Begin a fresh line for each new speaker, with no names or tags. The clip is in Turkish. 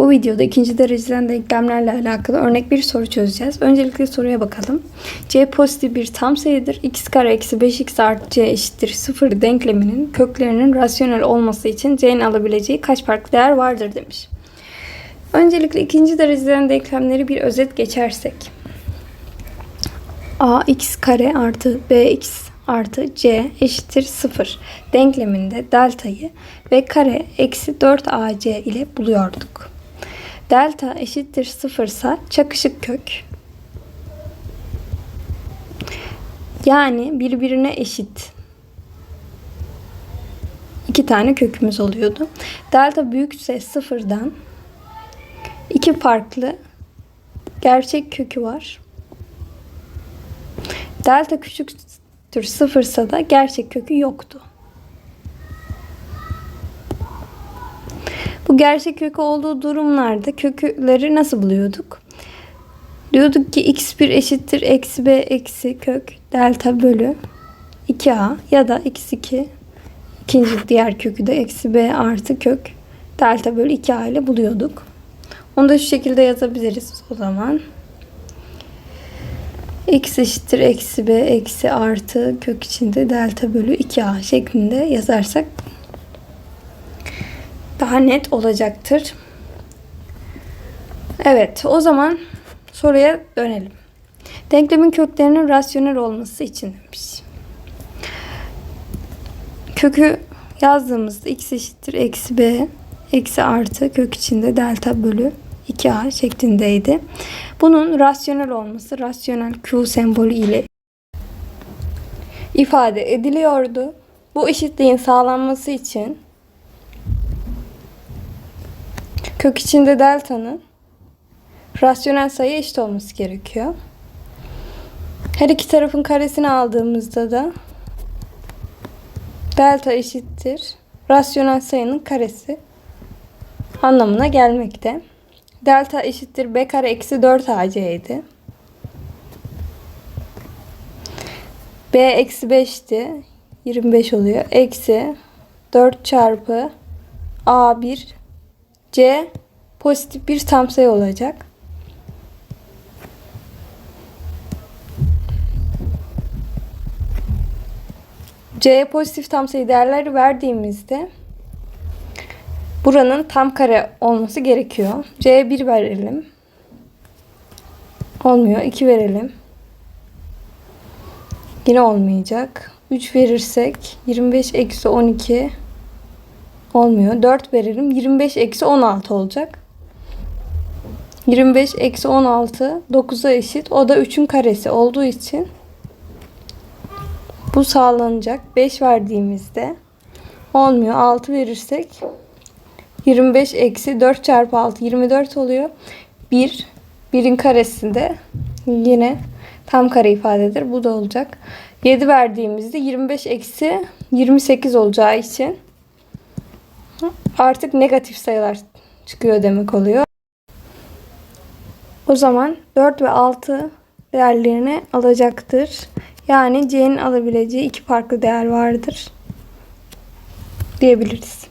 Bu videoda ikinci dereceden denklemlerle alakalı örnek bir soru çözeceğiz. Öncelikle soruya bakalım. C pozitif bir tam sayıdır. x kare eksi 5x artı c eşittir 0 denkleminin köklerinin rasyonel olması için c'nin alabileceği kaç farklı değer vardır demiş. Öncelikle ikinci dereceden denklemleri bir özet geçersek. a x kare artı bx artı c eşittir 0 denkleminde deltayı v kare eksi 4ac ile buluyorduk. Delta eşittir 0 ise çakışık kök. Yani birbirine eşit. iki tane kökümüz oluyordu. Delta büyükse sıfırdan iki farklı gerçek kökü var. Delta küçüktür sıfırsa da gerçek kökü yoktu. Bu gerçek kökü olduğu durumlarda kökleri nasıl buluyorduk? Diyorduk ki x1 eşittir eksi b eksi kök delta bölü 2a ya da x2 ikinci diğer kökü de eksi b artı kök delta bölü 2a ile buluyorduk. Onu da şu şekilde yazabiliriz o zaman. x eşittir eksi b eksi artı kök içinde delta bölü 2a şeklinde yazarsak daha net olacaktır. Evet, o zaman soruya dönelim. Denklemin köklerinin rasyonel olması için demiş. Kökü yazdığımızda x eşittir eksi b eksi artı kök içinde delta bölü 2a şeklindeydi. Bunun rasyonel olması rasyonel Q sembolü ile ifade ediliyordu. Bu eşitliğin sağlanması için kök içinde delta'nın rasyonel sayı eşit olması gerekiyor. Her iki tarafın karesini aldığımızda da delta eşittir rasyonel sayının karesi anlamına gelmekte. Delta eşittir b kare eksi 4 ac b eksi 5'ti. 25 oluyor. Eksi 4 çarpı a1 c pozitif bir tam sayı olacak. C'ye pozitif tam sayı değerleri verdiğimizde buranın tam kare olması gerekiyor. C'ye 1 verelim. Olmuyor. 2 verelim. Yine olmayacak. 3 verirsek 25 eksi 12 olmuyor. 4 verelim. 25 eksi 16 olacak. 25 eksi 16 9'a eşit. O da 3'ün karesi olduğu için bu sağlanacak. 5 verdiğimizde olmuyor. 6 verirsek 25 eksi 4 çarpı 6 24 oluyor. 1 1'in karesinde yine tam kare ifadedir. Bu da olacak. 7 verdiğimizde 25 eksi 28 olacağı için artık negatif sayılar çıkıyor demek oluyor. O zaman 4 ve 6 değerlerini alacaktır. Yani C'nin alabileceği iki farklı değer vardır diyebiliriz.